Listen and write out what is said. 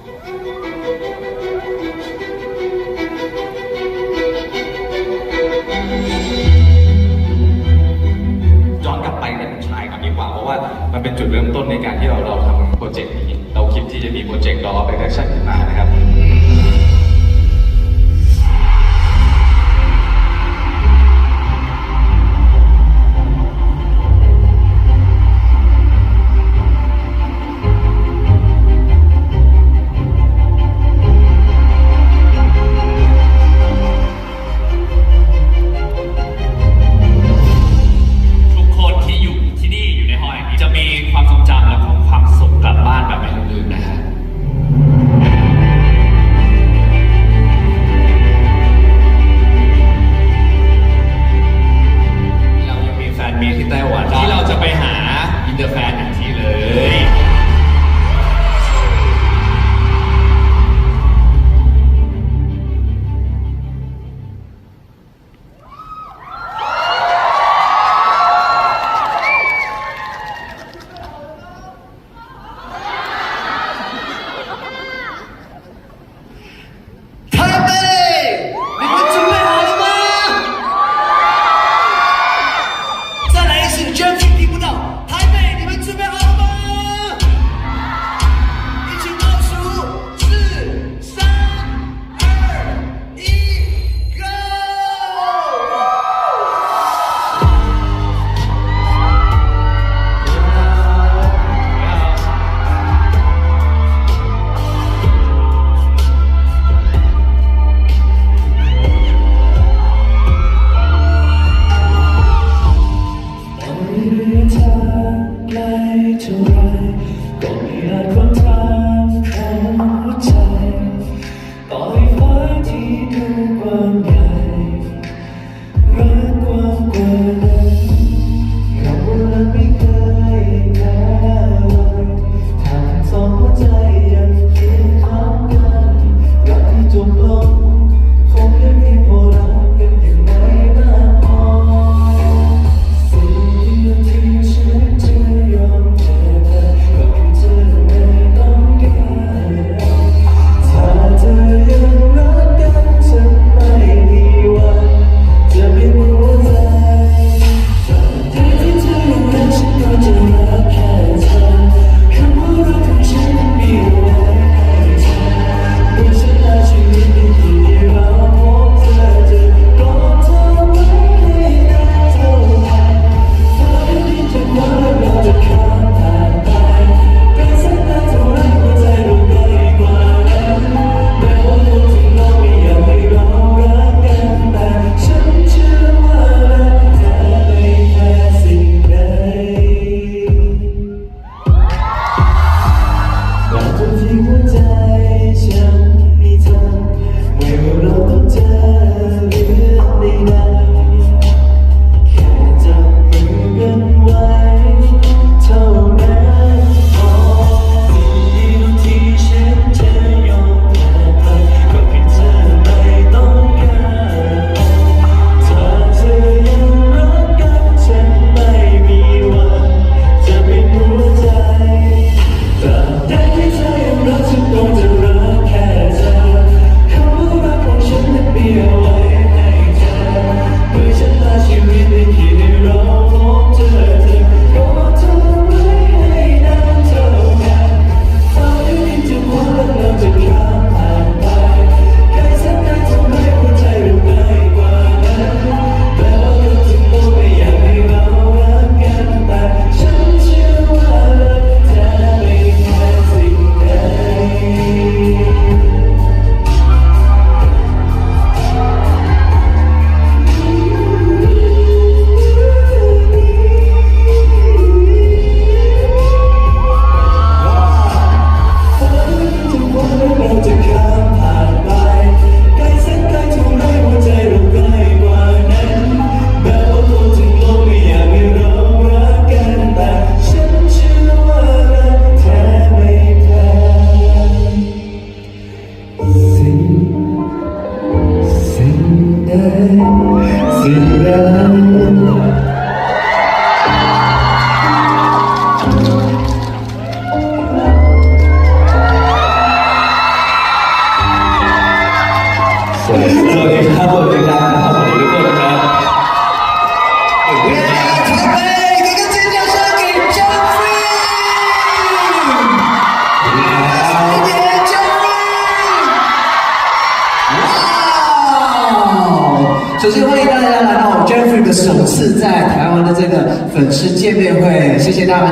ย้อนกลับไปในชายกับนดีกว่าเพราะว่ามันเป็นจุดเริ่มต้นในการที่เราเราทำโปรเจกต์นี้ เราคิดที่จะมีโปรเจกต์ดอไปแอคชั่นขึ้นมานะครับ ความทรงจำและความสุขกลับบ้านแบบไม่ลืมๆนะฮะ 一片光开首先欢迎大家来到 Jeffrey 的首次在台湾的这个粉丝见面会，谢谢大家。